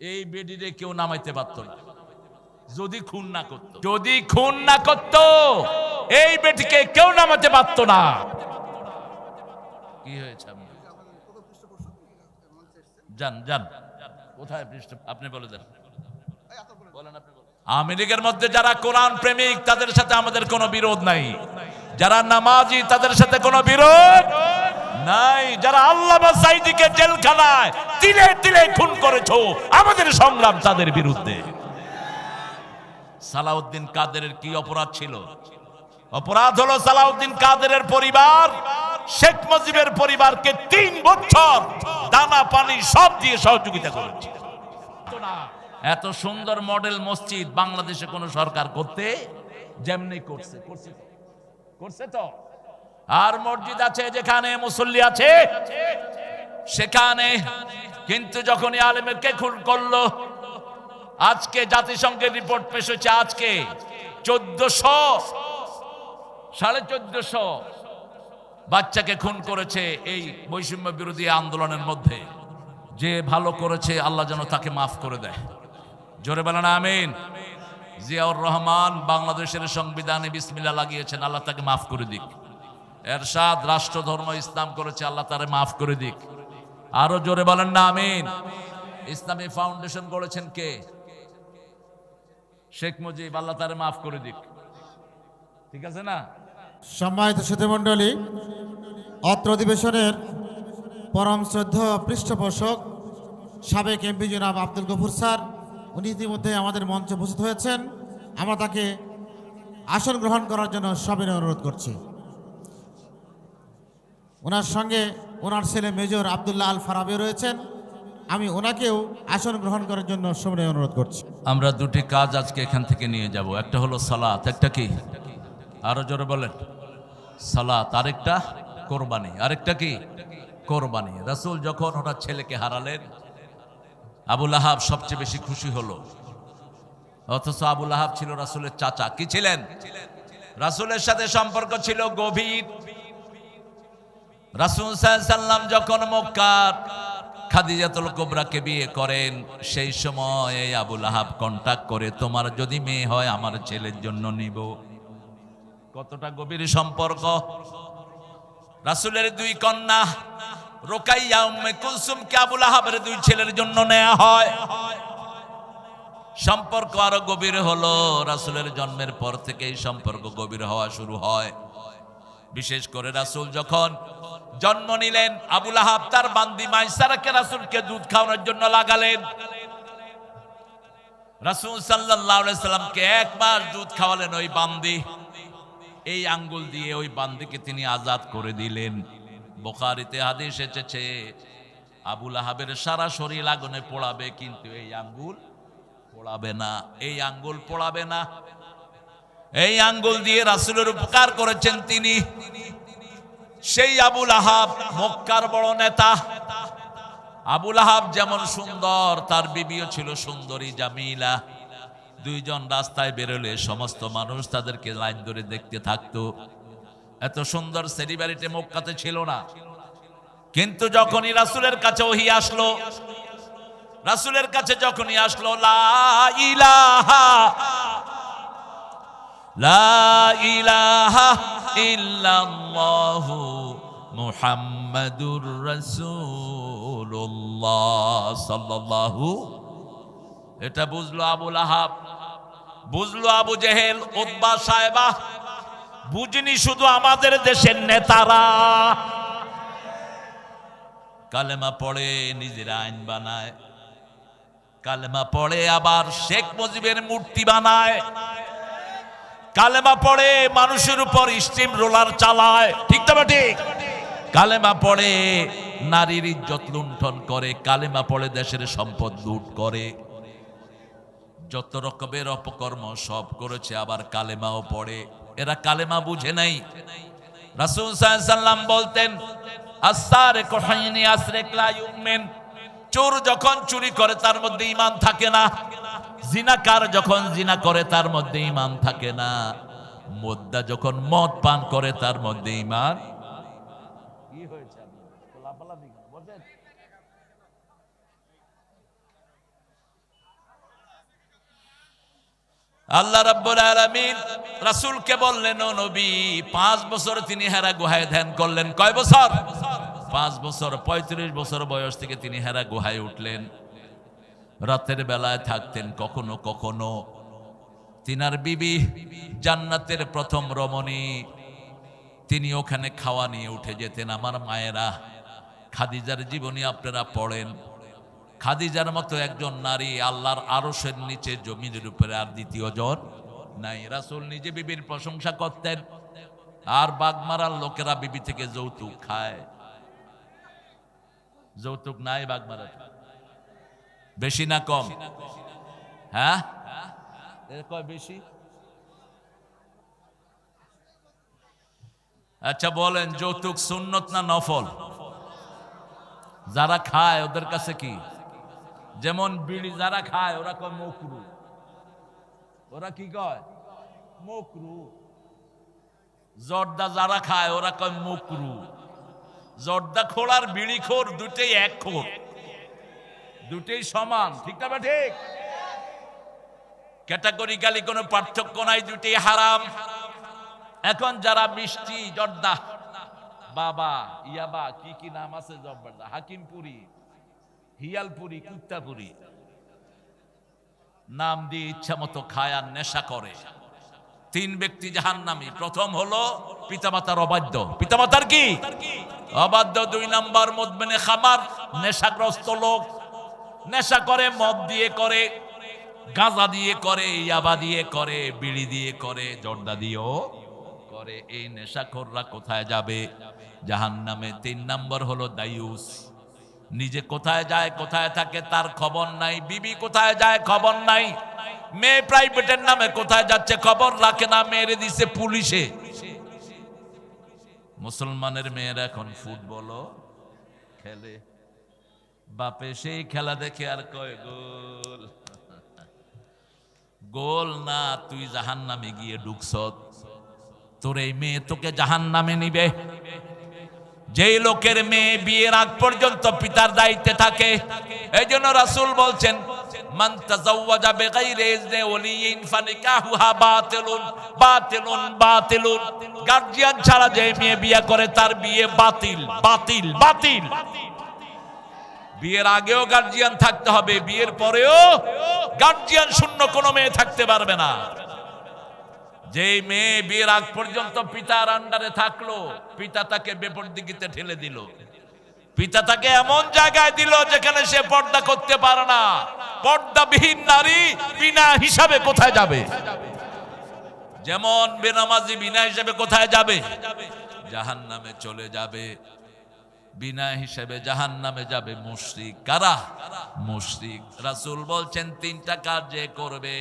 এই বেডিরে কেউ নামাইতে পারতো না। যদি খুন না করত। যদি খুন না করত এই বেটিকে কেউ নামাতে পারতো না। কি হয়েছে যান যান। কোথায় পৃষ্ঠ আপনি বলে দেন। বলেন আপনি আমেরিকার মধ্যে যারা কোরআন প্রেমিক তাদের সাথে আমাদের কোনো বিরোধ নাই। যারা নামাজি তাদের সাথে কোনো বিরোধ নাই, যারা আল্লাহ সাইদিকে জেলখানায় তিলে তিলে খুন করেছ, আমাদের সংগ্রাম তাদের বিরুদ্ধে। সালাউদ্দিন কাদেরের কি অপরাধ ছিল? অপরাধ হলো সালাউদ্দিন কাদেরের পরিবার, শেখ মুজিবের পরিবারকে তিন বছর দানা, পানি সব দিয়ে সহযোগিতা করেছে। এত সুন্দর মডেল মসজিদ বাংলাদেশে কোন সরকার করতে, যেমনি করছে করছে করছে তো? আর মসজিদ আছে যেখানে মুসল্লি আছে। সেখানে কিন্তু যখনই আলেমেরকে খুন করল, আজকে জাতিসংঘের রিপোর্ট পেশ হয়েছে আজকে চোদ্দশো, সাড়ে চোদ্দশো বাচ্চাকে খুন করেছে এই বৈষম্য বিরোধী আন্দোলনের মধ্যে। যে ভালো করেছে, আল্লাহ যেন তাকে মাফ করে দেয়। জোরে বলেন আমিন। জিয়াউর রহমান বাংলাদেশের সংবিধানে বিসমিল্লা লাগিয়েছেন, আল্লাহ তাকে মাফ করে দিক। এরশাদ রাষ্ট্র ধর্ম ইসলাম করেছে, আল্লাহ তারে মাফ করে দিক। আরও জোরে বলেন না, আমিন। ইসলামী ফাউন্ডেশন করেছেন কে? শেখ মুজিব, আল্লাহ তারে মাফ করে দিক। ঠিক আছে না? সম্মানিত সুধীমণ্ডলী অত্র অধিবেশনের পরম শ্রদ্ধা পৃষ্ঠপোষক সাবেক এমপি জনাব আব্দুল গফুর স্যার, উনি ইতিমধ্যে আমাদের মঞ্চে উপস্থিত হয়েছেন। আমরা তাকে আসন গ্রহণ করার জন্য সবিনয় অনুরোধ করছি। ওনার সঙ্গে ওনার ছেলে মেজর আবদুল্লাহ আল ফারাবিও রয়েছেন। আমি ওনাকেও আসন গ্রহণ করার জন্য সবিনয় অনুরোধ করছি। আমরা দুটি কাজ আজকে এখান থেকে নিয়ে যাব। একটা হলো সালাত, একটা কি? আরও জোরে বলেন। সালাত, আরেকটা কোরবানি, আরেকটা কি? কোরবানি। রাসূল যখন ওনার ছেলেকে হারালেন আবুল আহাব সবচেয়ে বেশি খুশি হলো। অথচ আবুল আহাব ছিল রাসূলের চাচা। কি ছিলেন? রাসূলের সাথে সম্পর্ক ছিল গভীর। রাসূল সাল্লাম যখন মক্কার খাদিজাতুল কোবরাকে বিয়ে করেন, সেই সময় এই আবুল আহাব কন্টাক্ট করে, তোমার যদি মেয়ে হয়, আমার ছেলের জন্য নিব। কতটা গভীর সম্পর্ক। রাসূলের দুই কন্যা রোকাইয়া উম্মে কুলসুমকে আবুল আহাবের দুই ছেলের জন্য নেওয়া হয়। সম্পর্ক আরও গভীর হলো, রাসূলের জন্মের পর থেকেই সম্পর্ক গভীর হওয়া শুরু হয়। বিশেষ করে রাসূল যখন জন্ম নিলেন আবুল আহাব তার বান্দি মাইসারাকে রাসূলকে দুধ খাওয়ানোর জন্য লাগালেন। রাসূল সাল্লাল্লাহু আলাইহি সাল্লামকে এক মাস দুধ খাওয়ালেন ওই বান্দি। এই আঙ্গুল দিয়ে ওই বান্দিকে তিনি আজাদ করে দিলেন। বোখারিতে হাদিস এসেছে আবুল আহাবের সারা শরীর আগুনে পোড়াবে, কিন্তু এই আঙ্গুল পোড়াবে না। এই আঙ্গুল পোড়াবে না। এই আঙ্গুল দিয়ে রাসুলের উপকার করেছেন তিনি। সেই আবুল আহাব মক্কার বড় নেতা। আবুল আহাব যেমন সুন্দর, তার বিবিও ছিল সুন্দরী, জামিলা। দুইজন রাস্তায় বেরোলে সমস্ত মানুষ তাদেরকে লাইন ধরে দেখতে থাকতো। এত সুন্দর সেলিব্রিটি মক্কাতে ছিল না। কিন্তু যখনই রাসূলের কাছে ওহি আসলো, রাসূলের কাছে যখনই আসলো, লা ইলাহা লা ইলাহা ইল্লাল্লাহু মুহাম্মাদুর রাসূলুল্লাহ সাল্লাল্লাহু, এটা বুঝলো আবুল আহাব বুঝলো আবু জেহেল উদ্বা সাহেবা, বুঝনি শুধু আমাদের দেশের নেতারা। কালেমা পড়ে, নিজের আইন বানায়। কালেমা পড়ে, আবার শেখ মুজিবের মূর্তি বানায়। কালেমা পড়ে মানুষের উপর স্টিম রোলার চালায়। ঠিক তো ঠিক? কালেমা পড়ে নারীর ইজ্জত লুণ্ঠন করে, কালেমা পড়ে দেশের সম্পদ লুট করে। যত রকমের অপকর্ম সব করেছে, আবার কালেমাও পড়ে। এরা কালেমা বুঝে নাই। রাসূল সাল্লাম বলতেন আসারে কোহাইনি আসরে ক্লায়ুমেন চোর যখন চুরি করে, তার মধ্যে ঈমান থাকে না। জিনাকার যখন জিনা করে তার মধ্যে ইমান থাকে না। মোদ্দা যখন মদ পান করে তার মধ্যে ইমান আল্লাহ রাব্বুল আলামিন রাসূলকে বললেন ও নবী পাঁচ বছর তিনি হেরা গুহায় ধ্যান করলেন। কয় বছর? পাঁচ বছর পঁয়ত্রিশ বছর বয়স থেকে তিনি হেরা গুহায় উঠলেন। রাতের বেলায় থাকতেন কখনো কখনো। তিনার বিবি জান্নাতের প্রথম রমণী। তিনি ওখানে খাওয়া নিয়ে উঠে যেতেন। আমার মায়েরা খাদিজার জীবনী আপনারা পড়েন। খাদিজার মতো একজন নারী আল্লাহর আরশের নিচে জমিনের উপরে আর দ্বিতীয় জন নাই। রাসুল নিজে বিবির প্রশংসা করতেন। আর বাগমারার লোকেরা বিবি থেকে যৌতুক খায়। যৌতুক নাই বাগমারা বেশি না কম? হ্যাঁ? কয় বেশি? আচ্ছা বলেন যৌতুক সুন্নত না নফল? যারা খায় ওদের কাছে কি? যেমন বিড়ি যারা খায় ওরা কয় মকরু। ওরা কি কয়? মকরু। জর্দা যারা খায় ওরা কয় মকরু। জর্দা খোর আর বিড়ি খোর দুটেই এক খোর। দুটেই সমান, ঠিক না বা ঠিক? ক্যাটাগরিক্যালি কোনো পার্থক্য নাই, দুটেই হারাম। এখন যারা মিষ্টি, জর্দা, বাবা, ইয়াবা, কি কি নাম আছে জব্বারদা হাকিমপুরি, হিয়ালপুরি, কুত্তাপুরি। নাম দিয়ে ইচ্ছা মতো খায় নেশা করে। তিন ব্যক্তি জাহান নামি প্রথম হলো পিতামাতার অবাধ্য। পিতামাতার কি? অবাধ্য দুই নাম্বার মদমেনে খামার, নেশাগ্রস্ত লোক। নেশা করে, মদ দিয়ে করে, গাঁজা দিয়ে করে, ইয়াবা দিয়ে করে, বিড়ি দিয়ে করে, জর্দা দিয়েও করে। এই নেশাখোররা কোথায় যাবে? জাহান নামে তিন নম্বর হলো দায়ুস। নিজে কোথায় যায়, কোথায় থাকে তার খবর নাই। বিবি কোথায় যায়, খবর নাই। মেয়ে প্রাইভেটের নামে কোথায় যাচ্ছে, খবর রাখে না, মেরে দিছে পুলিশে। মুসলমানের মেয়েরা এখন ফুটবলও খেলে। বাপে সেই খেলা দেখে আর কয়, গোল। গোল না, তুই জাহান নামে গিয়ে ঢুকছত তোর এই মেয়ে তোকে জাহান নামে নিবে। যেই লোকের মেয়ে বিয়ের আগ পর্যন্ত পিতার দায়িত্বে থাকে এই জন্য রাসুল বলছেন, মান ছাড়া যে মেয়ে বিয়ে করে, তার বিয়ে বাতিল বাতিল বাতিল। বিয়ের আগেও গার্জিয়ান থাকতে হবে, বিয়ের পরেও গার্জিয়ান শূন্য কোনো মেয়ে থাকতে পারবে না। যেই মেয়ে বিয়ের আগ পর্যন্ত পিতার আন্ডারে থাকল, পিতা তাকে বেপরদিগিতে ঠেলে দিল। পিতা তাকে এমন জায়গায় দিল যেখানে সে পর্দা করতে পারে না। পর্দাবিহীন নারী বিনা হিসাবে কোথায় যাবে? যেমন বেনামাজি বিনা হিসাবে কোথায় যাবে? জাহান নামে চলে যাবে। বিনা হিসেবে জাহান নামে যাবে মুশরিক কারা? মুশরিক। রাসুল বলছেন, তিনটা কাজ যে করবে,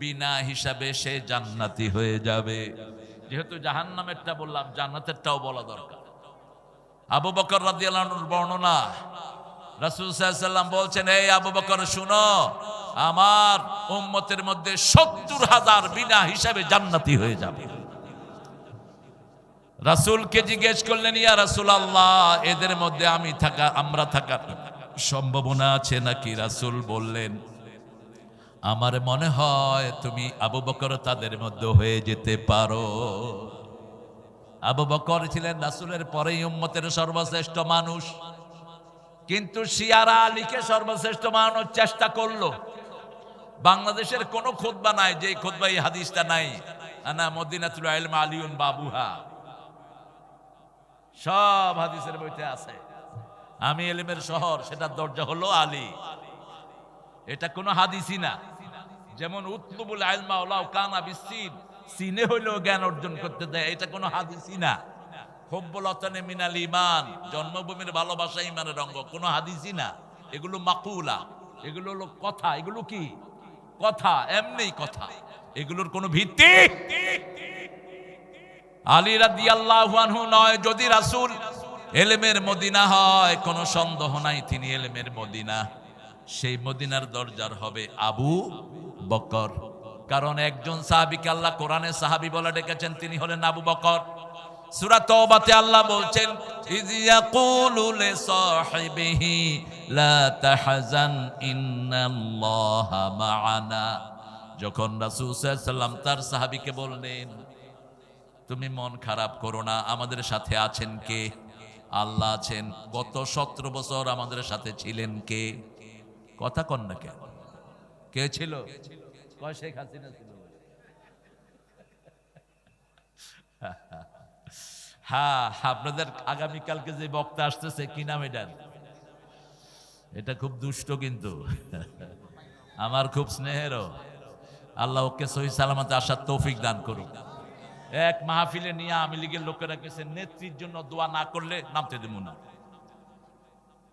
বিনা হিসাবে সে জান্নাতি হয়ে যাবে। যেহেতু জাহান নামেরটা বললাম, জান্নাতেরটাও বলা দরকার। আবু বকর রাদিয়াল্লাহুর বর্ণনা। রাসূল সাল্লাল্লাহু বলছেন, এই আবু বকর, শুনো, আমার উম্মতের মধ্যে সত্তর হাজার বিনা হিসাবে জান্নাতি হয়ে যাবে। রাসূলকে জিজ্ঞেস করলেন, ইয়া রাসূল আল্লাহ এদের মধ্যে আমি থাকা, আমরা থাকার সম্ভাবনা আছে নাকি? রাসূল বললেন, আমার মনে হয় তুমি আবু বকর তাদের মধ্যে হয়ে যেতে পারো। আবু বকর ছিলেন রাসূলের পরেই উম্মতের সর্বশ্রেষ্ঠ মানুষ। কিন্তু শিয়ারা আলীকে সর্বশ্রেষ্ঠ বানানোর চেষ্টা করল। বাংলাদেশের কোনো খোদবা নাই যে খোদবা এই হাদিসটা নাই, আনা মদিনাতুল ইলম আলিউন বাবুহা। সব হাদিসের বইতে আছে। আমি এলিমের শহর, সেটার দরজা হলো আলী। এটা কোনো হাদিসই না। যেমন উতলুবুল আলমা ওলাও কানা বিসিন সিনে হইলেও জ্ঞান অর্জন করতে দেয়, এটা কোনো হাদিসই না। হব্বলতনে মিনাল ইমান জন্মভূমির ভালোবাসা ইমানের অঙ্গ, কোনো হাদিসই না। এগুলো মাকুলা, এগুলো হলো কথা, এগুলো কি? কথা, এমনি কথা। এগুলোর কোনো ভিত্তি? আলী রাদিয়াল্লাহু আনহু নয়, যদি রাসুল এলেমের মদিনা হয়, কোনো সন্দেহ নাই তিনি এলেমের মদিনা। সেই মদিনার দরজার হবে আবু বকর। কারণ একজন সাহাবীকে আল্লাহ কোরআনে সাহাবী বলে ডেকেছেন, তিনি হলেন আবু বকর। সূরা আল্লাহ বলছেন যখন রাসূল সাল্লাম তার সাহাবীকে বললেন তুমি মন খারাপ করো না, আমাদের সাথে আছেন কে? আল্লাহ আছেন। গত সতেরো বছর আমাদের সাথে ছিলেন কে? কথা কন না কেন? কে ছিল? হ্যাঁ আপনাদের আগামীকালকে যে বক্তা আসতেছে, কি নাম এটার এটা খুব দুষ্ট কিন্তু। আমার খুব স্নেহেরও। আল্লাহ ওকে সহি সালামতে আসার তৌফিক দান করুক। এক মাহফিলে নিয়ে আমি লীগের লোকেরা কেছে নেত্রীর জন্য দোয়া না করলে নামতে দেবো না।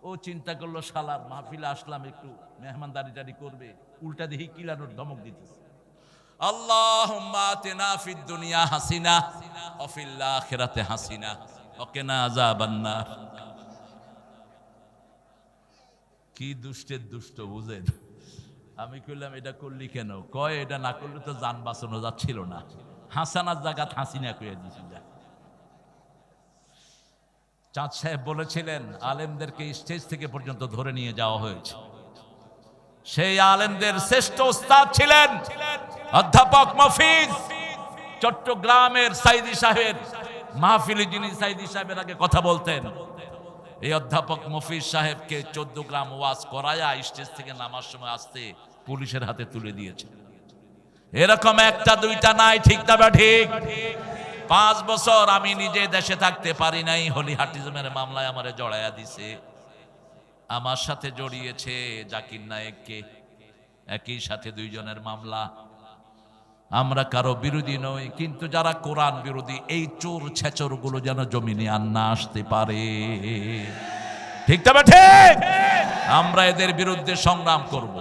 ও চিন্তা করল, শালার মাহফিলে আসলাম একটু, মেহমানদারি টারি করবে, উল্টা দেখি কিলানোর ধমক দিতেছে। আল্লাহুম্মা আতিনা ফিদ দুনিয়া হাসিনা, ওয়া ফিল আখিরাতি হাসিনা আযাবান নার। কি দুষ্টের দুষ্ট বুঝেন আমি কইলাম, এটা করলি কেন? কয়, এটা না করলে তো যান বাঁচানো যাচ্ছিল না। হাসানার জায়গা হাসিনা দিছি যা চাঁদ সাহেব বলেছিলেন, আলেমদেরকে স্টেজ থেকে পর্যন্ত ধরে নিয়ে যাওয়া হয়েছে। সেই আলেমদের শ্রেষ্ঠ উস্তাদ ছিলেন অধ্যাপক মফিজ। চট্টগ্রামের সাইদি সাহেব, মাহফিলি যিনি সাইদি সাহেবের আগে কথা বলতেন, এই অধ্যাপক মফিজ সাহেবকে চোদ্দ গ্রাম ওয়াজ করায়া স্টেজ থেকে নামার সময় আসতে পুলিশের হাতে তুলে দিয়েছে। এরকম একটা, দুইটা নাই, ঠিক না বা ঠিক? পাঁচ বছর আমি নিজে দেশে থাকতে পারি নাই হলি হার্টিজমের মামলায় আমারে জড়াইয়া দিছে। আমার সাথে জড়িয়েছে জাকির নায়েককে, একই সাথে দুইজনের মামলা। আমরা কারও বিরোধী নই, কিন্তু যারা কোরআন বিরোধী, এই চোর ছেচরগুলো যেন জমিনে আর না আসতে পারে। ঠিক তবে ঠিক? আমরা এদের বিরুদ্ধে সংগ্রাম করব।